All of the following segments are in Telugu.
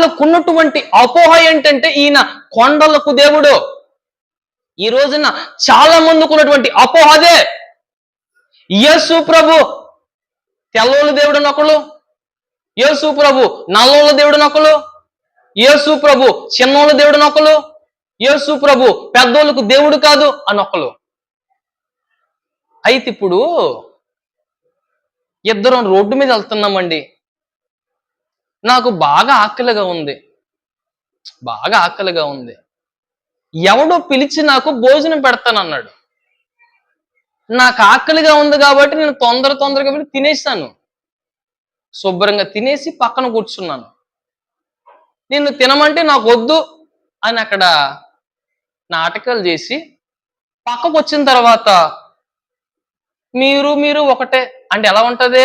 వాళ్ళకున్నటువంటి అపోహ ఏంటంటే ఈయన కొండలకు దేవుడు. ఈ రోజున చాలా మందికి ఉన్నటువంటి అపోహ అదే. యేసు ప్రభు తెల్లోళ్ళ దేవుడు నొకలు యేసు ప్రభు నల్లోళ్ళ దేవుడు నొకలు యేసు ప్రభు చిన్నోళ్ళ దేవుడు నొకలు యేసు ప్రభు పెద్దోళ్ళకు దేవుడు కాదు అని ఒకలు అయితే ఇప్పుడు ఇద్దరం రోడ్డు మీద వెళ్తున్నామండి. నాకు బాగా ఆకలిగా ఉంది. బాగా ఆకలిగా ఉంది. ఎవడో పిలిచి నాకు భోజనం పెడతానన్నాడు. నాకు ఆకలిగా ఉంది కాబట్టి నేను తొందర తొందరగా వెళ్ళి తినేసాను శుభ్రంగా తినేసి పక్కన కూర్చున్నాను. నిన్ను తినమంటే నాకు వద్దు అని అక్కడ నాటకాలు చేసి పక్కకు వచ్చిన తర్వాత మీరు మీరు ఒకటే. అంటే ఎలా ఉంటుంది?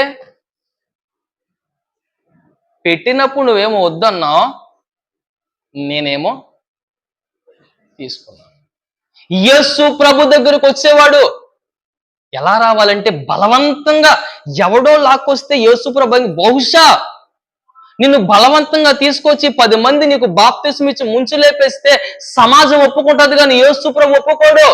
పెట్టినప్పుడు నువ్వేమో వద్దన్నావు నేనేమో తీసుకున్నాను యస్సు ప్రభు దగ్గరకు వచ్చేవాడు ఎలా రావాలంటే బలవంతంగా ఎవడో లాక్కొస్తే యేసు ప్రభు బహుశా నిన్ను బలవంతంగా తీసుకొచ్చి పది మంది నీకు బాప్తిస్మిచ్చి ముంచులేపేస్తే ముంచు సమాజం ఒప్పుకుంటుంది కానీ యేసు ప్రభు ఒప్పుకోడు.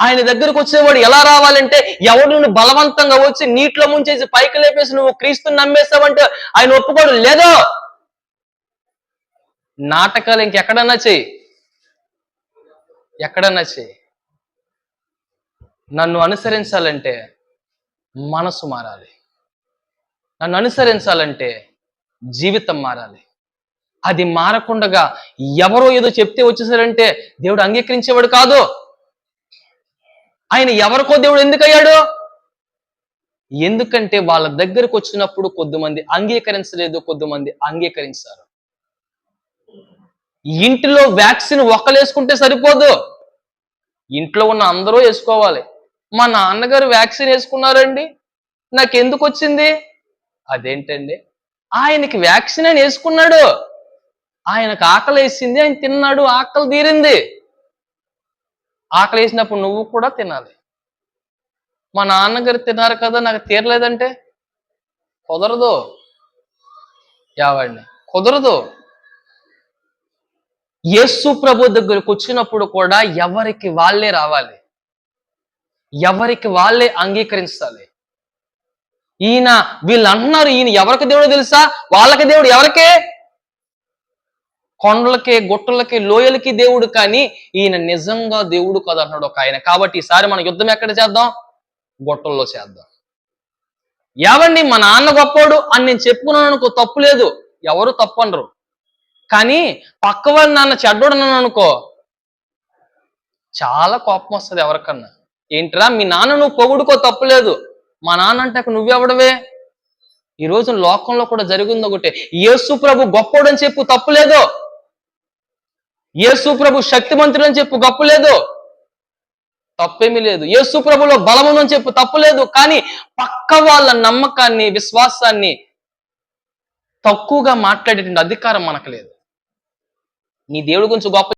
ఆయన దగ్గరకు వచ్చేవాడు ఎలా రావాలంటే ఎవడు నువ్వు బలవంతంగా వచ్చి నీటిలో ముంచేసి పైకి లేపేసి నువ్వు క్రీస్తుని నమ్మేస్తావంటే ఆయన ఒప్పుకోడు. లేదో? నాటకాలు ఇంకెక్కడన్నా చెయ్యి ఎక్కడన్నా చెయ్యి నన్ను అనుసరించాలంటే మనసు మారాలి. నన్ను అనుసరించాలంటే జీవితం మారాలి. అది మారకుండగా ఎవరో ఏదో చెప్తే వచ్చేసారంటే దేవుడు అంగీకరించేవాడు కాదు. ఆయన ఎవరికో దేవుడు ఎందుకు అయ్యాడు ఎందుకంటే వాళ్ళ దగ్గరకు వచ్చినప్పుడు కొద్దిమంది అంగీకరించలేదు కొద్దిమంది అంగీకరించారు. ఇంటిలో వ్యాక్సిన్ ఒక్కలేసుకుంటే సరిపోదు. ఇంట్లో ఉన్న అందరూ వేసుకోవాలి. మా నాన్నగారు వ్యాక్సిన్ వేసుకున్నారండి. నాకు ఎందుకు వచ్చింది? అదేంటండి? ఆయనకి వ్యాక్సిన్ అని వేసుకున్నాడు. ఆయనకు ఆకలి వేసింది ఆయన తిన్నాడు ఆకలి తీరింది. ఆకలి వేసినప్పుడు నువ్వు కూడా తినాలి. మా నాన్నగారు తిన్నారు కదా నాకు తీరలేదంటే? కుదరదు. యావాడిని. కుదరదు. యేసు ప్రభు దగ్గరకు వచ్చినప్పుడు కూడా ఎవరికి వాళ్ళే రావాలి. ఎవరికి వాళ్ళే అంగీకరించాలి. ఈయన వీళ్ళు అంటున్నారు ఈయన ఎవరికి దేవుడు తెలుసా? వాళ్ళకి దేవుడు ఎవరికే? కొండలకి గుట్టలకి లోయలకి దేవుడు కానీ ఈయన నిజంగా దేవుడు కదా అన్నాడు ఒక ఆయన. కాబట్టి ఈసారి మన యుద్ధం ఎక్కడ చేద్దాం? గుట్టల్లో చేద్దాం. ఏవండి మా నాన్న గొప్పోడు అని నేను చెప్పుకున్నాను అనుకో తప్పు లేదు. ఎవరు తప్పు అనరు. కానీ పక్కవాడి నాన్న చెడ్డోడు అన్నాను అనుకో చాలా కోపం వస్తుంది ఎవరికన్నా. ఏంట్రా మీ నాన్న నువ్వు పొగుడుకో తప్పులేదు మా నాన్న అంటే నువ్వెవడవే? ఈ రోజు లోకంలో కూడా జరిగింది ఒకటే యేసు ప్రభు గొప్పోడు చెప్పు తప్పులేదో యేసు ప్రభు శక్తిమంతుడు అని చెప్పు గొప్పలేదు తప్పేమీ లేదు. యేసు ప్రభులో బలం ఉందని చెప్పు లేదు. కానీ పక్క వాళ్ళ నమ్మకాన్ని విశ్వాసాన్ని తక్కువగా మాట్లాడేటువంటి అధికారం మనకు లేదు. నీ దేవుడి గురించి గొప్ప